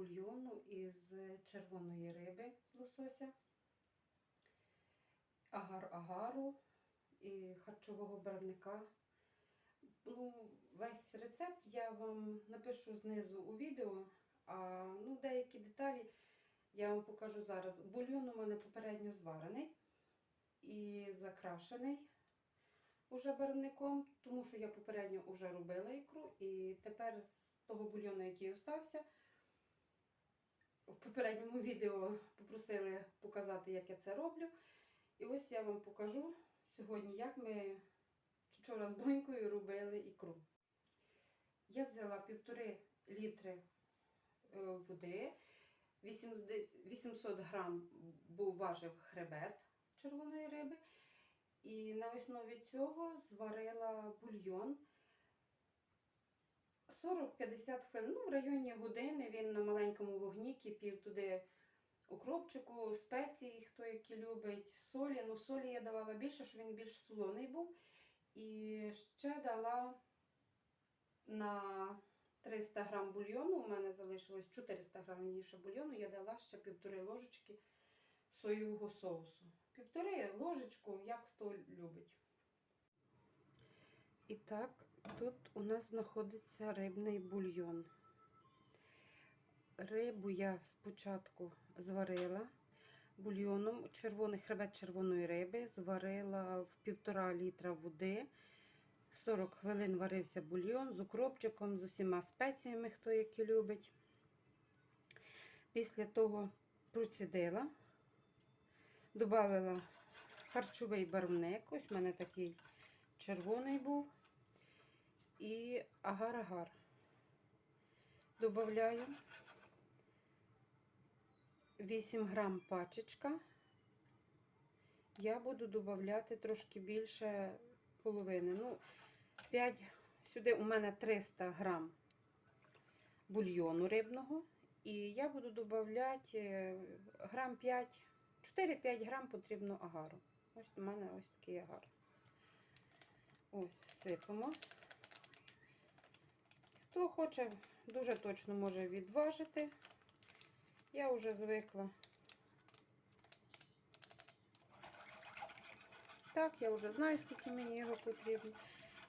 бульйону із червоної риби з лосося, агар-агару і харчового барвника. Ну, весь рецепт я вам напишу знизу у відео, а ну, деякі деталі я вам покажу зараз. Бульйон у мене попередньо зварений і закрашений уже барвником, тому що я попередньо вже робила ікру, і тепер з того бульйону, який остався, в попередньому відео попросили показати, як я це роблю. І ось я вам покажу сьогодні, як ми вчора з донькою робили ікру. Я взяла півтори літри е, води, 800 грам був важив хребет червоної риби. І на основі цього зварила бульйон 40-50 хвилин. Ну, в районі години він на маленькому вогні кипів туди укропчику, спеції, хто які любить, солі. Ну, солі я давала більше, щоб він більш солоний був. І ще дала на 300 грам бульйону, у мене залишилось 400 грам ніше бульйону, я дала ще півтори ложечки соєвого соусу. Півтори ложечку, як хто любить. І так, тут у нас знаходиться рибний бульйон. Рибу я спочатку зварила бульйоном, червоний хребет червоної риби, зварила в півтора літра води. 40 хвилин варився бульйон з укропчиком, з усіма спеціями, хто які любить. Після того процідила, додала харчовий барвник. Ось у мене такий червоний був. І агар-агар. Добавляю 8 грам пачечка. Я буду додавати трошки більше половини. Ну, 5, сюди у мене 300 грам бульйону рибного. І я буду додавати грам 5, 4-5 грам потрібно агару. Ось у мене ось такий агар. Ось, сипемо. Хто хоче, дуже точно може відважити. Я вже звикла. Так, я вже знаю, скільки мені його потрібно.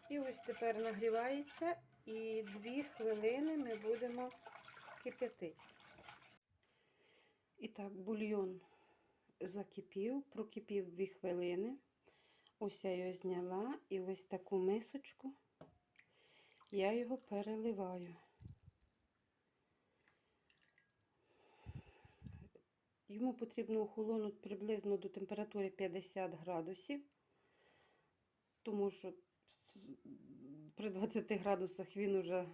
І ось тепер нагрівається і 2 хвилини ми будемо кип'ятити. І так, бульйон закипів, прокипів 2 хвилини. Ось я його зняла і ось таку мисочку я його переливаю. Йому потрібно охолонути приблизно до температури 50 градусів, тому що при 20 градусах він уже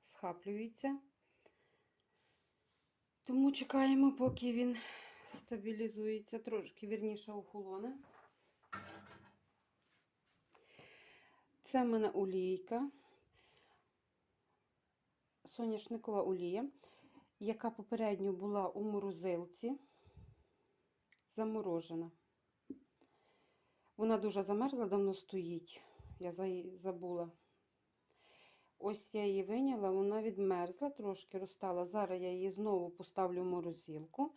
схаплюється. Тому чекаємо, поки він стабілізується, трошки вірніше охолоне. Це в мене олійка, соняшникова олія, яка попередньо була у морозилці, заморожена. Вона дуже замерзла, давно стоїть. Я забула. Ось я її виняла, вона відмерзла, трошки розтала. Зараз я її знову поставлю в морозилку,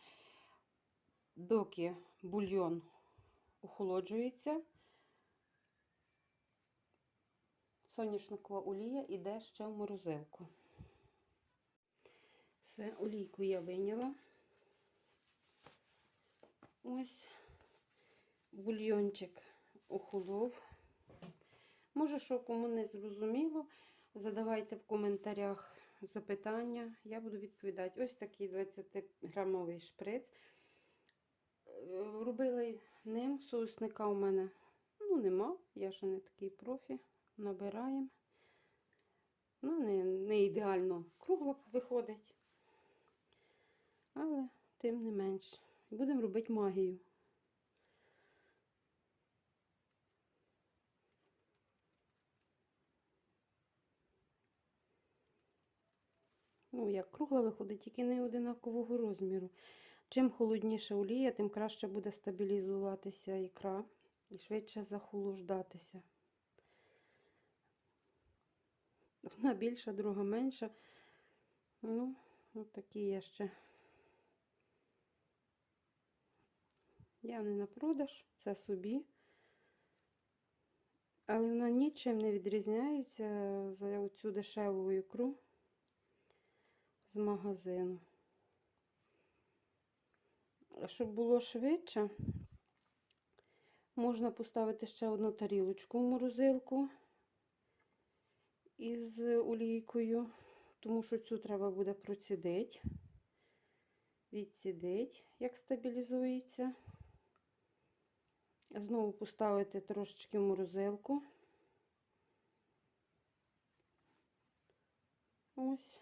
доки бульйон охолоджується. Соняшникова олія йде ще в морозилку. Все, олійку я виняла. Ось бульйончик охолов. Може, що кому не зрозуміло, задавайте в коментарях запитання, я буду відповідати. Ось такий 20-грамовий шприц. Робили ним соусника у мене ну, нема, я ще не такий профі. Набираємо. Ну, не, не ідеально кругло виходить, але тим не менш. Будемо робити магію. Ну, як кругла виходить, тільки не одинакового розміру. Чим холодніша олія, тим краще буде стабілізуватися ікра і швидше захолуждатися. Одна більша, друга менша. Ну, такі є ще. Я не на продаж, це собі. Але вона нічим не відрізняється за оцю дешеву ікру з магазину. Щоб було швидше, можна поставити ще одну тарілочку в морозилку із олійкою, тому що цю треба буде процідити, відсідити, як стабілізується. Знову поставити трошечки морозилку. Ось.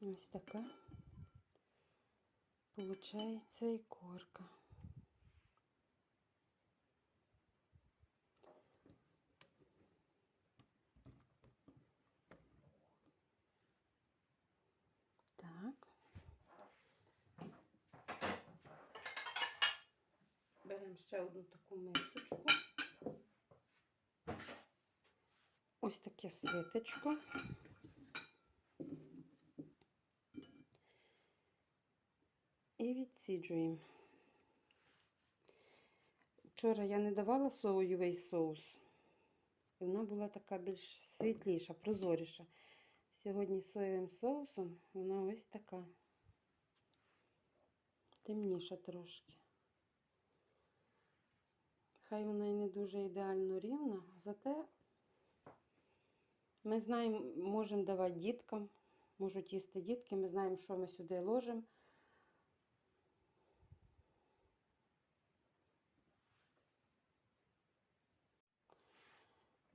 Ось така получається ікорка. Так. Беремо ще одну таку мисочку. Ось таке ситочко. І. Вчора я не давала соєвий соус. І вона була така більш світліша, прозоріша. Сьогодні соєвим соусом вона ось така. Темніша трошки. Хай вона і не дуже ідеально рівна, зате ми знаємо, можемо давати діткам, можуть їсти дітки, ми знаємо, що ми сюди ложимо.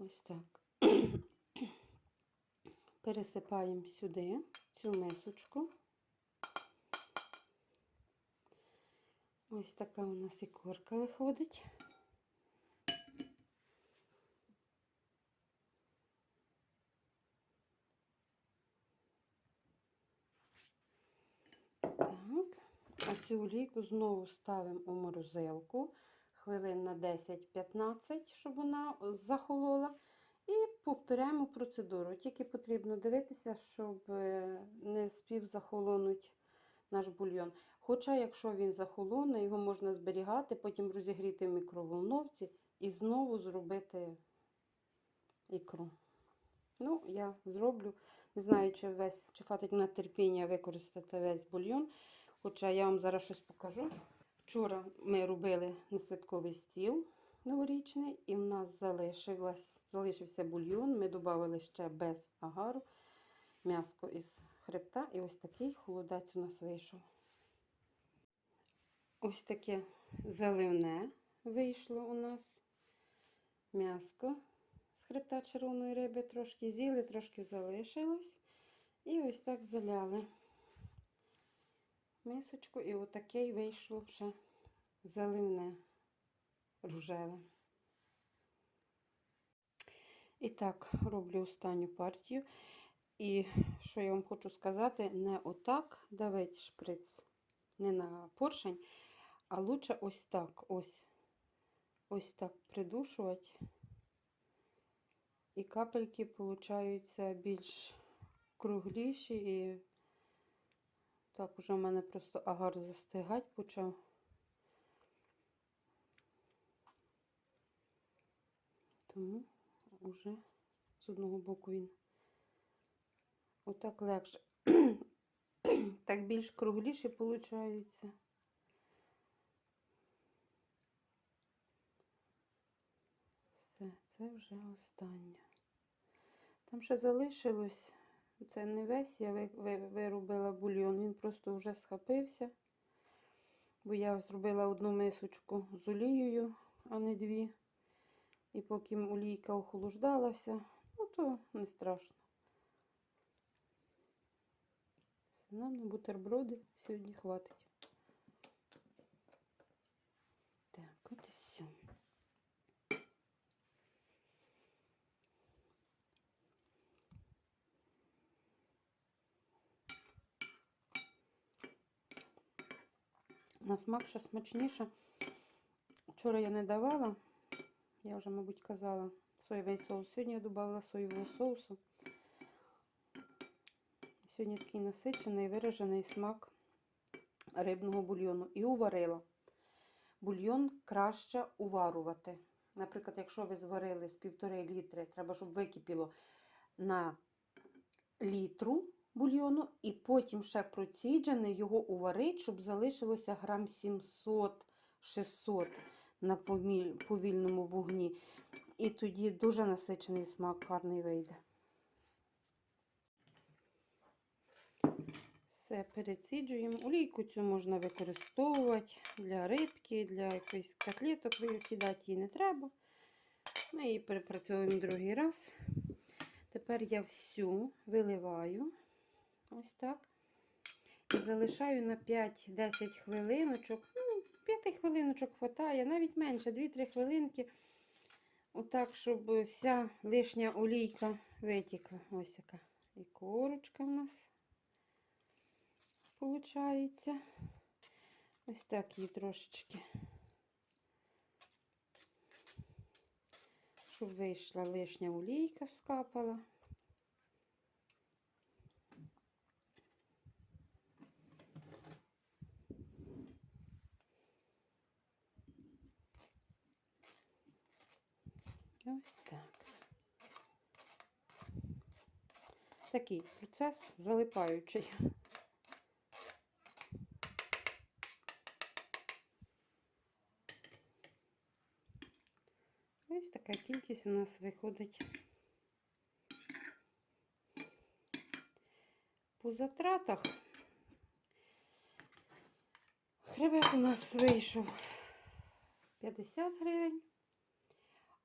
Ось так. Пересипаємо сюди цю мисочку. Ось така у нас ікорка виходить. Так, а цю олійку знову ставимо у морозилку хвилин на 10-15, щоб вона захолола. І повторяємо процедуру. Тільки потрібно дивитися, щоб е, не спів захолонуть наш бульйон. Хоча, якщо він захолоне, його можна зберігати, потім розігріти в мікроволновці і знову зробити ікру. Ну, я зроблю. Не знаю, чи весь, чи хватить на терпіння використати весь бульйон. Хоча я вам зараз щось покажу. Вчора ми робили несвятковий стіл новорічний, і в нас залишився бульйон. Ми додали ще без агару м'яско із хребта. І ось такий холодець у нас вийшов. Ось таке заливне вийшло у нас м'яско з хребта червоної риби. Трошки з'їли, трошки залишилось. І ось так заляли мисочку, і отакий вийшло вже заливне рожеве. І так, роблю останню партію. І що я вам хочу сказати, не отак давить шприц, не на поршень, а лучше ось так, ось, ось так придушувати. І капельки получаються більш кругліші і Так, уже в мене просто агар застигати почав. Тому вже з одного боку він отак легше. так більш кругліше виходить. Все, це вже останнє. Там ще залишилось, це не весь, я виробила ви- бульйон, він просто вже схопився. Бо я зробила одну мисочку з олією, а не дві. І поки олійка охолуждалася, ну то не страшно. Все, нам на бутерброди сьогодні хватить. Так, от і все. На смак ще смачніше. Вчора я не давала, я вже, мабуть, казала, соєвий соус. Сьогодні я додавала соєвого соусу. Сьогодні такий насичений, виражений смак рибного бульйону. І уварила. Бульйон краще уварувати. Наприклад, якщо ви зварили з півтори літри, треба, щоб википіло на літру бульйону, і потім ще проціджений його уварить, щоб залишилося грам 700-600 на повільному вогні. І тоді дуже насичений смак гарний вийде. Все, переціджуємо. Олійку цю можна використовувати для рибки, для якоїсь котлеток викидати її не треба. Ми її перепрацьовуємо другий раз. Тепер я всю виливаю ось так. І залишаю на 5-10 хвилиночок. Ну, 5 хвилиночок хватає, навіть менше, 2-3 хвилинки. Отак, щоб вся лишня олійка витікла. Ось яка і корочка в нас виходить. Ось так її трошечки. Щоб вийшла лишня олійка, скапала. Ось так. Такий процес залипаючий. Ось така кількість у нас виходить. По затратах хребет у нас вийшов 50 гривень.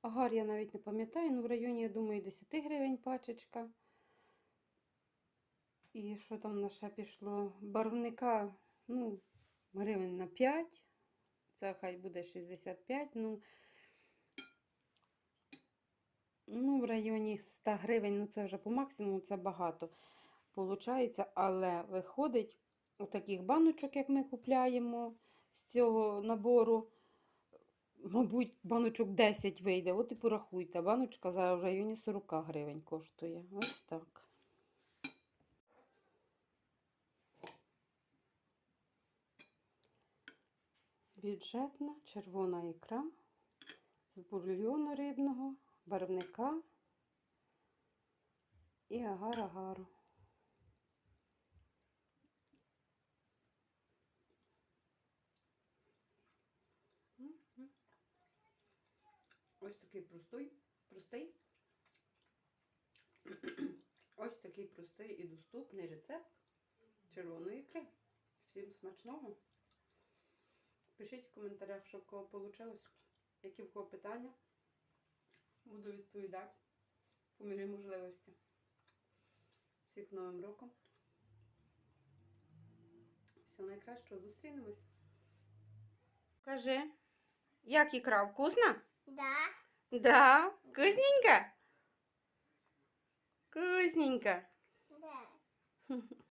Агар я навіть не пам'ятаю, ну в районі, я думаю, 10 гривень пачечка. І що там на ще пішло? Барвника, ну, гривень на 5. Це хай буде 65. Ну, ну в районі 100 гривень, ну це вже по максимуму, це багато. Получається, але виходить у таких баночок, як ми купляємо з цього набору. Мабуть, баночок 10 вийде. От і порахуйте. Баночка зараз в районі 40 гривень коштує. Ось так. Бюджетна червона ікра з бульйону рибного, барвника і агар-агару. Мгм. Ось такий простий, простий. Ось такий простий і доступний рецепт червоної ікри. Всім смачного! Пишіть в коментарях, що в кого вийшло, які в кого питання. Буду відповідати по мірі можливості. Всіх з Новим роком. Всього найкращого, зустрінемось. Кажи, як ікра вкусна? Да. Да, вкусненько? Вкусненько. Да.